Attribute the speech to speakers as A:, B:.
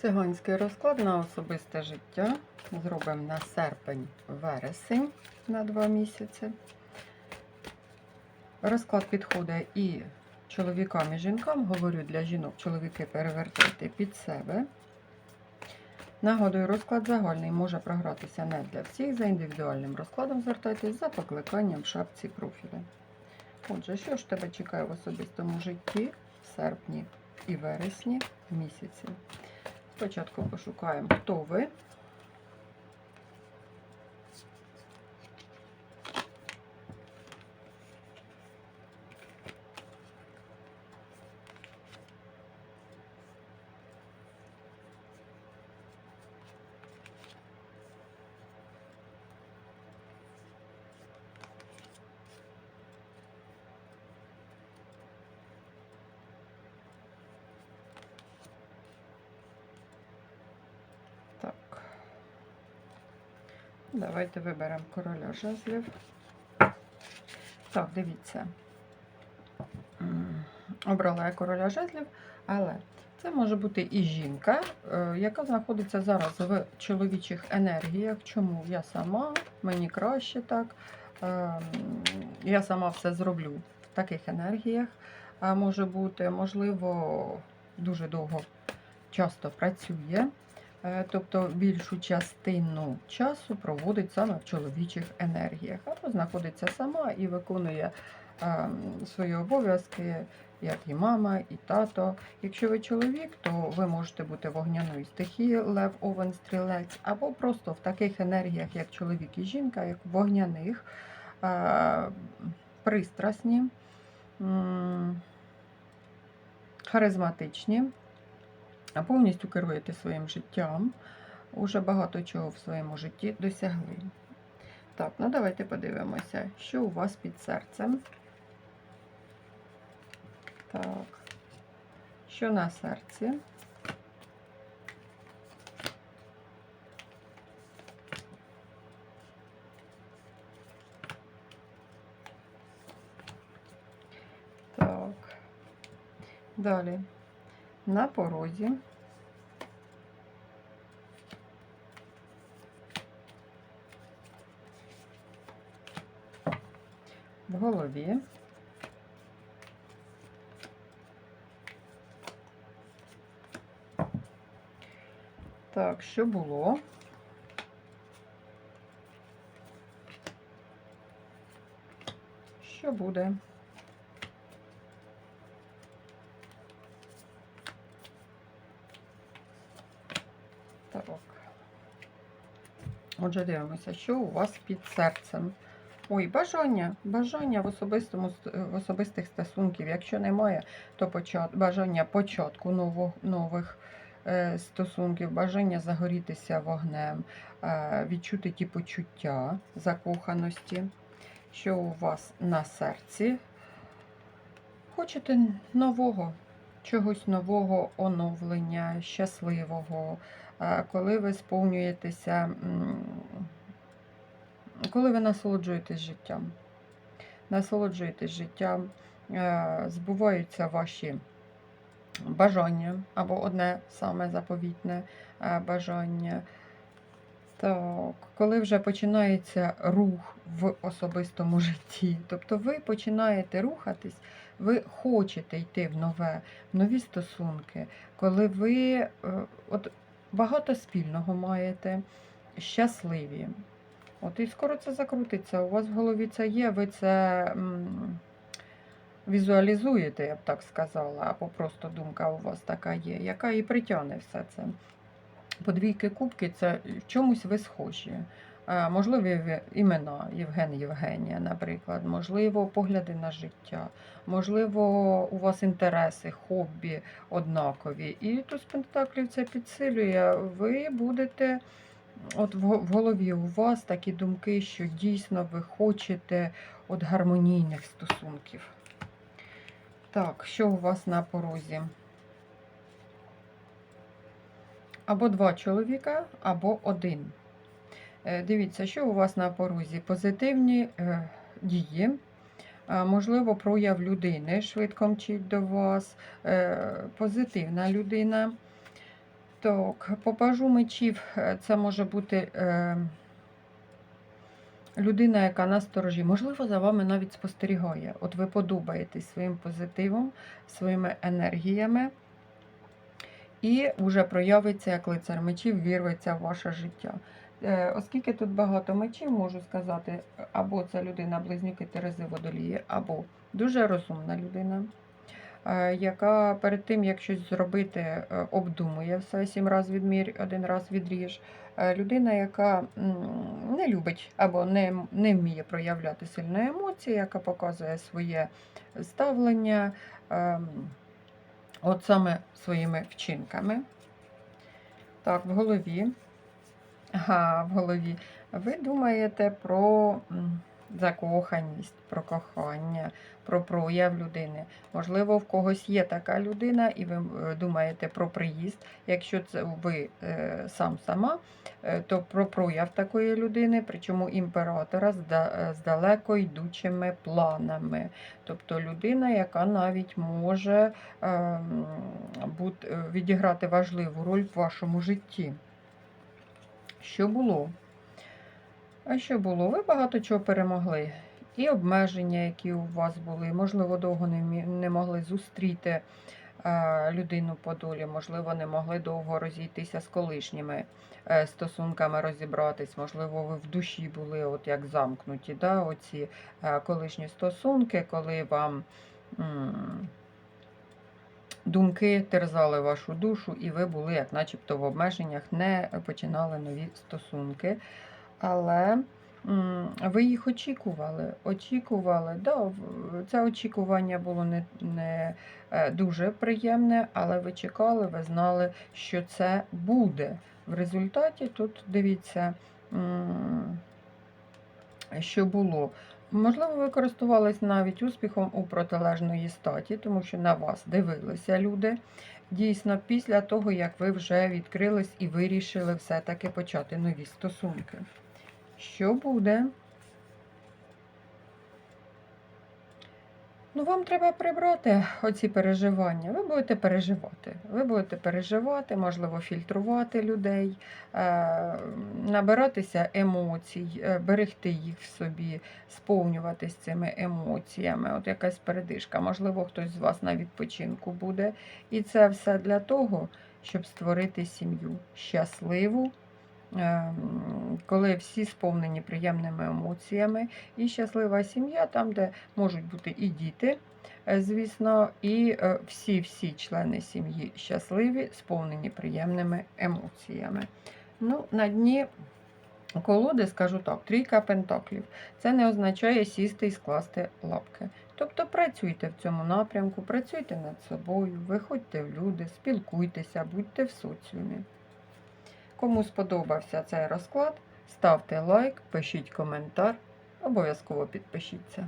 A: Циганський розклад на особисте життя. Зробимо на серпень-вересень на два місяці. Розклад підходить і чоловікам, і жінкам. Говорю для жінок, чоловіки перевертайте під себе. Нагадую, розклад загальний може програтися не для всіх. За індивідуальним розкладом звертайтесь за покликанням в шапці профіля. Отже, що ж тебе чекає в особистому житті в серпні і вересні місяці? Спочатку пошукаємо, хто ви. Давайте виберемо короля жезлів. Так, дивіться. Обрала я короля жезлів, але це може бути і жінка, е, яка знаходиться зараз в чоловічих енергіях. Чому я сама, мені краще так. Ем, Я сама все зроблю в таких енергіях. А може бути, можливо, дуже довго часто працює. Е, Тобто більшу частину часу проводить саме в чоловічих енергіях, або знаходиться сама і виконує е, свої обов'язки, як і мама, і тато. Якщо ви чоловік, то ви можете бути вогняної стихії, лев, овен, стрілець, або просто в таких енергіях, як чоловік і жінка, як вогняних, е, пристрасні, харизматичні повністю керуєте своїм життям. Уже багато чого в своєму житті досягли. Так, ну давайте подивимося, що у вас під серцем. Так, що на серці? Так. Далі. На порозі. В голові. Так, що було? Що буде? Отже, дивимося, що у вас під серцем. Ой, бажання. Бажання в особистому в особистих стосунків. Якщо немає, то почат, бажання початку ново, нових е, стосунків, бажання загорітися вогнем, е, відчути ті почуття закоханості, що у вас на серці. Хочете нового, чогось нового оновлення, щасливого, е, коли ви сповнюєтеся, коли ви насолоджуєтесь життям. Насолоджуєтесь життям, е, збуваються ваші бажання або одне саме заповітне е, бажання. Так, коли вже починається рух в особистому житті, тобто ви починаєте рухатись, ви хочете йти в нове, в нові стосунки, коли ви е, от, багато спільного маєте, щасливі. От і скоро це закрутиться. У вас в голові це є, ви це м, візуалізуєте, я б так сказала, або просто думка у вас така є, яка і притягне все це. Подвійки кубки це в чомусь ви схожі. Можливі імена Євген Євгенія, наприклад, можливо, погляди на життя, можливо, у вас інтереси, хобі однакові. І туз пентаклів це підсилює. Ви будете, от в голові у вас такі думки, що дійсно ви хочете от гармонійних стосунків. Так, що у вас на порозі? Або два чоловіка, або один. Е, Дивіться, що у вас на порозі? Позитивні е, дії, можливо, прояв людини швидко мчить до вас, е, позитивна людина. Так, по пажу мечів це може бути людина, яка на сторожі, можливо, за вами навіть спостерігає. От ви подобаєтесь своїм позитивом, своїми енергіями, і вже проявиться, як лицар мечів, вірветься в ваше життя. Е, Оскільки тут багато мечів, можу сказати, або це людина близнюки Терези Водолії, або дуже розумна людина, е, яка перед тим, як щось зробити, е, обдумує все, сім раз відмір, один раз відріж. Людина, яка не любить або не, не вміє проявляти сильні емоції, яка показує своє ставлення, от саме своїми вчинками. Так, в голові. В голові. Ви думаєте про закоханість, про кохання, про прояв людини. Можливо, в когось є така людина, і ви е, думаєте про приїзд. Якщо це ви е, сам сама, е, то про прояв такої людини, причому імператора з, да- з далеко йдучими планами. Тобто людина, яка навіть може ем, відіграти важливу роль в вашому житті. Що було? А що було? Ви багато чого перемогли. І обмеження, які у вас були, можливо, довго не, могли зустріти е, людину по долі, можливо, не могли довго розійтися з колишніми е, стосунками, розібратись. Можливо, ви в душі були от як замкнуті. Да? Оці е, колишні стосунки, коли вам. Думки терзали вашу душу, і ви були, як начебто, в обмеженнях, не починали нові стосунки. Але ви їх очікували. Очікували. Да, це очікування було не, не е, дуже приємне, але ви чекали, ви знали, що це буде. В результаті тут дивіться, що було. Можливо, ви користувались навіть успіхом у протилежної статі, тому що на вас дивилися люди. Дійсно, після того, як ви вже відкрились і вирішили все-таки почати нові стосунки. Що буде? Ну, вам треба прибрати оці переживання. Ви будете переживати. Ви будете переживати, можливо, фільтрувати людей, е, набиратися емоцій, е, берегти їх в собі, сповнюватись цими емоціями. От якась передишка. Можливо, хтось з вас на відпочинку буде. І це все для того, щоб створити сім'ю щасливу. Ем, Коли всі сповнені приємними емоціями, і щаслива сім'я, там, де можуть бути і діти, е, звісно, і е, всі-всі члени сім'ї щасливі, сповнені приємними емоціями. Ну, на дні колоди, скажу так, трійка пентаклів. Це не означає сісти і скласти лапки. Тобто працюйте в цьому напрямку, працюйте над собою, виходьте в люди, спілкуйтеся, будьте в соціумі. Кому сподобався цей розклад, ставте лайк, пишіть коментар, обов'язково підпишіться.